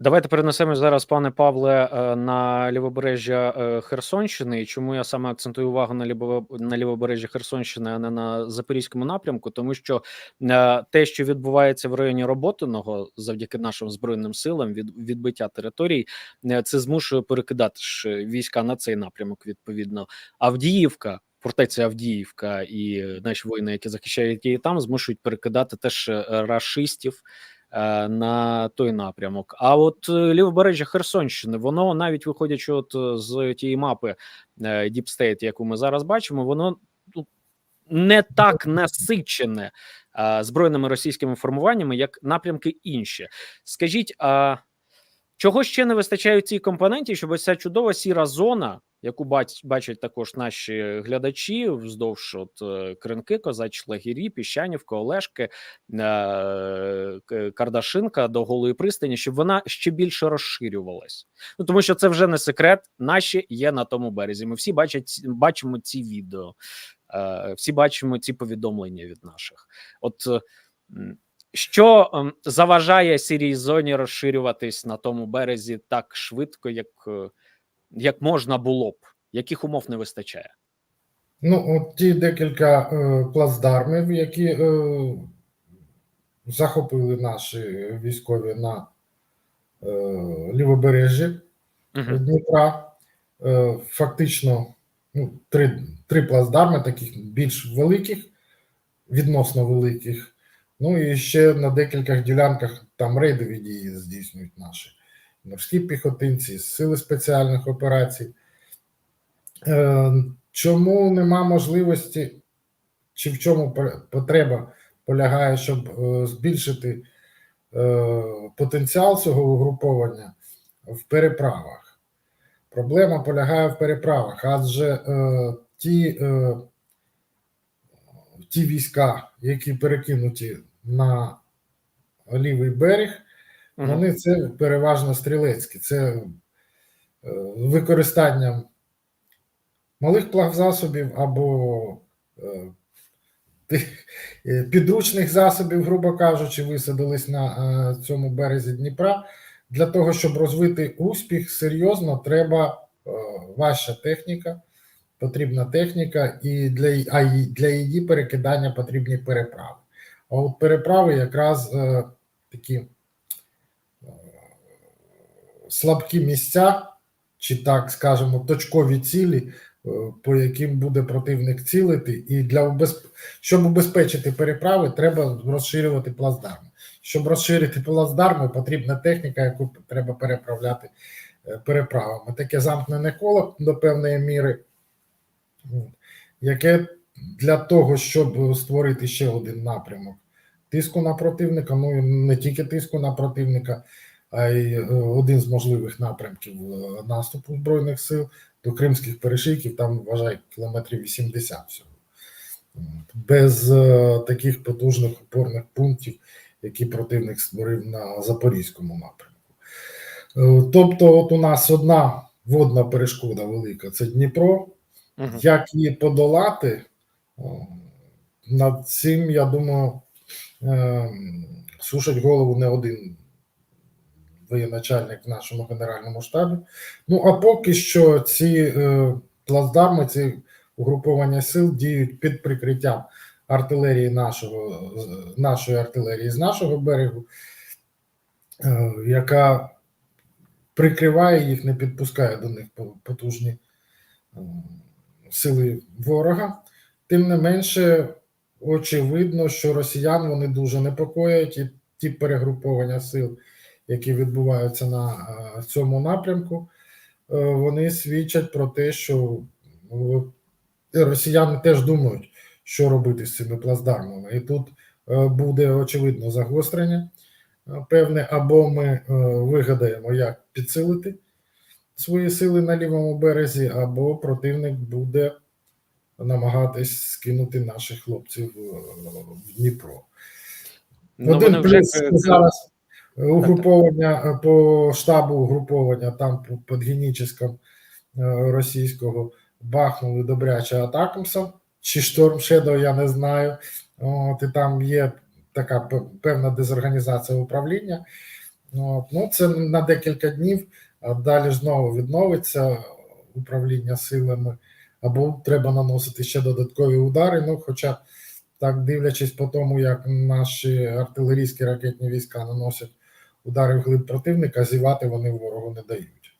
Давайте перенесемо зараз, пане Павле, е, на лівобережжя е, Херсонщини. І чому я саме акцентую увагу на на лівобережжя Херсонщини, а не на запорізькому напрямку? Тому що е, те, що відбувається в районі Роботиного, завдяки нашим збройним силам, від відбиття територій, це змушує перекидати ж війська на цей напрямок. Відповідно, Авдіївка. Фортеця Авдіївка і наші воїни, які захищають її там, змушують перекидати теж рашистів на той напрямок. А от е, лівобережжя Херсонщини, воно навіть виходячи, от е, з тієї мапи Діпстейт, яку ми зараз бачимо, воно ну, не так насичене е, збройними російськими формуваннями, як напрямки інші. Скажіть, а чого ще не вистачає в цій компоненті, щоб ось ця чудова сіра зона, яку бач, бачать також наші глядачі вздовж от е, Кринки, Козач, Лагірі, Піщанівка, Олешки, е, Кардашинка до Голої пристані, щоб вона ще більше розширювалась. Ну тому що це вже не секрет. Наші є на тому березі. Ми всі бачать бачимо ці відео, е, всі бачимо ці повідомлення від наших. От що ем, заважає сірій зоні розширюватись на тому березі так швидко, як, е, як можна було б? Яких умов не вистачає? Ну, от ті декілька е, плацдармів, які е, захопили наші військові на е, лівобережжі Угу. Дніпра, е, фактично ну, три, три плацдарми, таких більш великих, відносно великих. Ну і ще на декількох ділянках там рейдові дії здійснюють наші морські піхотинці, сили спеціальних операцій. Е, Чому нема можливості, чи в чому потреба полягає, щоб е, збільшити е, потенціал цього угруповання в переправах? Проблема полягає в переправах, адже ті, ті війська, які перекинуті на лівий берег, вони це переважно стрілецькі. Це е, використанням малих плавзасобів або е, е, підручних засобів, грубо кажучи, висадились на цьому березі Дніпра. Для того, щоб розвити успіх, серйозно треба важча техніка, потрібна техніка, і для, а для її перекидання потрібні переправи. А от переправи якраз е, такі е, слабкі місця, чи так скажемо, точкові цілі, е, по яким буде противник цілити, і для убез... щоб убезпечити переправи, треба розширювати плацдарми. Щоб розширити плацдарми, потрібна техніка, яку треба переправляти е, переправами. Таке замкнене коло до певної міри, яке для того, щоб створити ще один напрямок тиску на противника, ну і не тільки тиску на противника, а й е, один з можливих напрямків е, наступу збройних сил до кримських перешийків, там вважай кілометрів 80 всього. Без е, таких потужних опорних пунктів, які противник створив на Запорізькому напрямку. Тобто, от у нас одна водна перешкода велика це Дніпро. Як її подолати? Над цим, я думаю, е, сушить голову не один воєначальник в нашому генеральному штабі. Ну а поки що ці е, плацдарми, ці угруповання сил діють під прикриттям артилерії нашого, нашої артилерії з нашого берегу, е, яка прикриває їх, не підпускає до них потужні е, сили ворога. Тим не менше, очевидно, що росіян вони дуже непокоять і ті перегруповання сил, які відбуваються на цьому напрямку, е, вони свідчать про те, що е, росіяни теж думають, що робити з цими плацдармами. І тут е, буде очевидно загострення е, певне, або ми вигадаємо, як підсилити свої сили на лівому березі, або противник буде намагатись скинути наших хлопців е, в Дніпро. Ну, Один вже плюс е, зараз угруповання е, по штабу угруповання там по Подгеніческом російського бахнули добряче атакамсом, чи Шторм Shadow, я не знаю. От, і там є така певна дезорганізація управління. От, ну, це на декілька днів, а далі знову відновиться управління силами, або треба наносити ще додаткові удари. Ну, хоча, так дивлячись по тому, як наші артилерійські ракетні війська наносять удари в глиб противника, зівати вони ворогу не дають.